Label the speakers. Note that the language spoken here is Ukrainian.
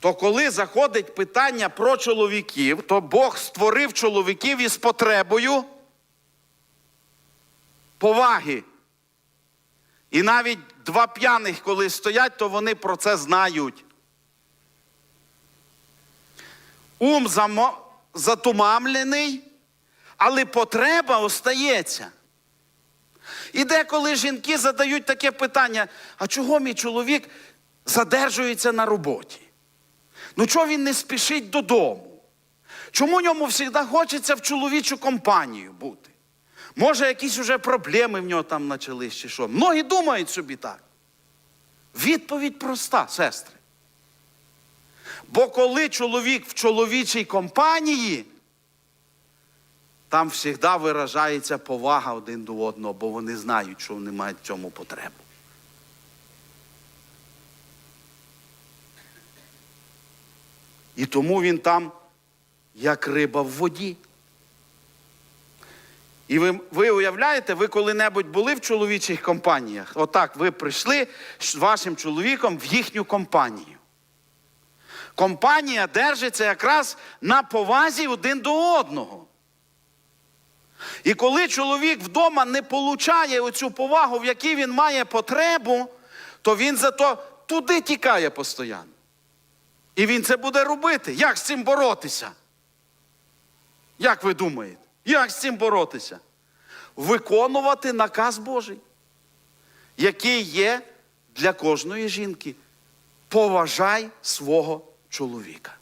Speaker 1: То коли заходить питання про чоловіків, то Бог створив чоловіків із потребою поваги. І навіть два п'яних, коли стоять, то вони про це знають. Ум замо- затумамлений, але потреба остається. І деколи жінки задають таке питання: а чого мій чоловік задержується на роботі? Ну чого він не спішить додому? Чому йому завжди хочеться в чоловічу компанію бути? Може, якісь уже проблеми в нього там почались чи що? Многі думають собі так. Відповідь проста, сестри. Бо коли чоловік в чоловічій компанії, там завжди виражається повага один до одного, бо вони знають, що вони мають в цьому потребу. І тому він там, як риба в воді. І ви, ви уявляєте, ви коли-небудь були в чоловічих компаніях? Отак, ви прийшли з вашим чоловіком в їхню компанію. Компанія держиться якраз на повазі один до одного. І коли чоловік вдома не получає оцю повагу, в якій він має потребу, то він зато туди тікає постійно. І він це буде робити. Як з цим боротися? Як ви думаєте? Як з цим боротися? Виконувати наказ Божий, який є для кожної жінки. Поважай свого чоловіка.